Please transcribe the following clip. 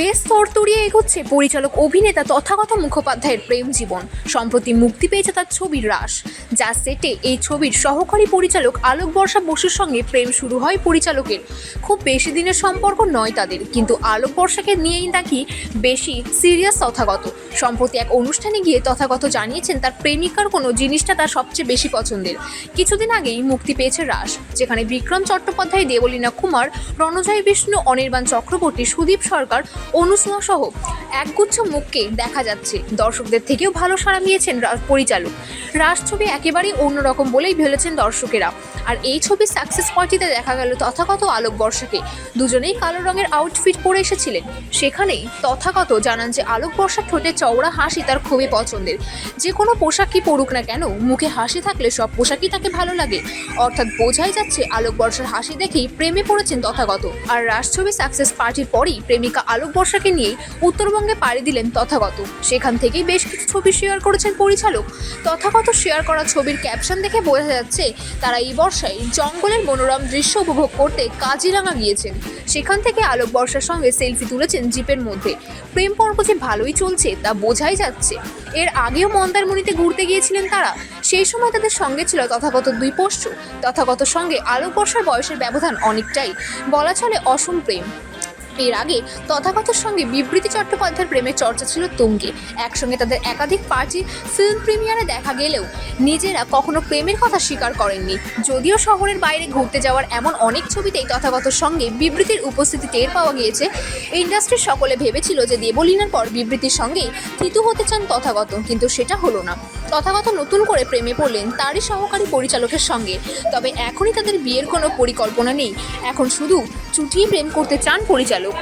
বেশ তরতরিয়ে এগোচ্ছে পরিচালক অভিনেতা তথাগত মুখোপাধ্যায়ের প্রেম জীবন। সম্প্রতি মুক্তি পেয়েছে তার ছবির রাস যা সেটে এই ছবির সহকারী পরিচালক আলোক বর্ষা বসুর সঙ্গে প্রেম শুরু হয় পরিচালকের। খুব বেশি দিনের সম্পর্ক নয় তাদের, কিন্তু আলোক বর্ষাকে নিয়েই নাকি বেশি সিরিয়াস তথাগত। সম্প্রতি এক অনুষ্ঠানে গিয়ে তথাগত জানিয়েছেন, তার প্রেমিকার কোনো জিনিসটা তার সবচেয়ে বেশি পছন্দের। কিছুদিন আগেই মুক্তি পেয়েছে রাস যেখানে বিক্রম চট্টোপাধ্যায়, দেবলীনা কুমার, রণজয় বিষ্ণু, অনির্বাণ চক্রবর্তী, সুদীপ সরকার অনুসূয়া সহ একগুচ্ছ মুখকে দেখা যাচ্ছে। দর্শকদের থেকেও ভালো সাড়া নিয়েছেন রা- পরিচালক। রাস ছবি একেবারেই অন্যরকম বলেই ভেবেছেন দর্শকেরা। আর এই ছবির সাকসেস পার্টিতে দেখা গেল তথাগত আলোক বর্ষাকে দুজনেই কালো রঙের আউটফিট পরে এসেছিলেন। সেখানেই তথাগত জানান যে আলোক বর্ষার ঠোঁটে চওড়া হাসি তার খুবই পছন্দের। যে কোনো পোশাকই পড়ুক না কেন, মুখে হাসি থাকলে সব পোশাকই তাকে ভালো লাগে। অর্থাৎ বোঝাই যাচ্ছে আলোক বর্ষার হাসি দেখেই প্রেমে পড়েছেন তথাগত। আর রাস ছবি সাকসেস পার্টির পরই প্রেমিকা আলোক বর্ষাকে নিয়েই উত্তরবঙ্গে পাড়ি দিলেন তথাগত। সেখান থেকেই বেশ কিছু ছবি শেয়ার করেছেন পরিচালক। তথাগত শেয়ার করা ছবির ক্যাপশন দেখে বোঝা যাচ্ছে, তারা এই বর্ষায় জঙ্গলের মনোরম দৃশ্য উপভোগ করতে কাজিরাঙা গিয়েছেন। সেখান থেকে আলোক বর্ষার সঙ্গে সেলফি তুলেছেন জিপের মধ্যে। প্রেম পর্ব যে ভালোই চলছে, তা বোঝাই যাচ্ছে। এর আগেও মন্দারমণিতে ঘুরতে গিয়েছিলেন তারা। সেই সময় তাদের সঙ্গে ছিল তথাগত দুই পোষ্য। তথাগত সঙ্গে আলোক বর্ষার বয়সের ব্যবধান অনেকটাই। বলা চলে অসম প্রেম। এর আগে তথাগতর সঙ্গে বিবৃতি চট্টোপাধ্যায়ের প্রেমের চর্চা ছিল তুঙ্গে। একসঙ্গে তাদের একাধিক পার্টি ফিল্ম প্রিমিয়ারে দেখা গেলেও নিজেরা কখনো প্রেমের কথা স্বীকার করেননি। যদিও শহরের বাইরে ঘুরতে যাওয়ার এমন অনেক ছবিতেই তথাগতর সঙ্গে বিবৃতির উপস্থিতি টের পাওয়া গিয়েছে। ইন্ডাস্ট্রির সকলে ভেবেছিল যে দেবলীনার পর বিবৃতির সঙ্গেই থিতু হতে চান তথাগত, কিন্তু সেটা হলো না। তথাগত নতুন করে প্রেমে পড়লেন তারই সহকারী পরিচালকের সঙ্গে। তবে এখনই তাদের বিয়ের কোনো পরিকল্পনা নেই। এখন শুধু চুটিয়ে প্রেম করতে চান পরিচালক।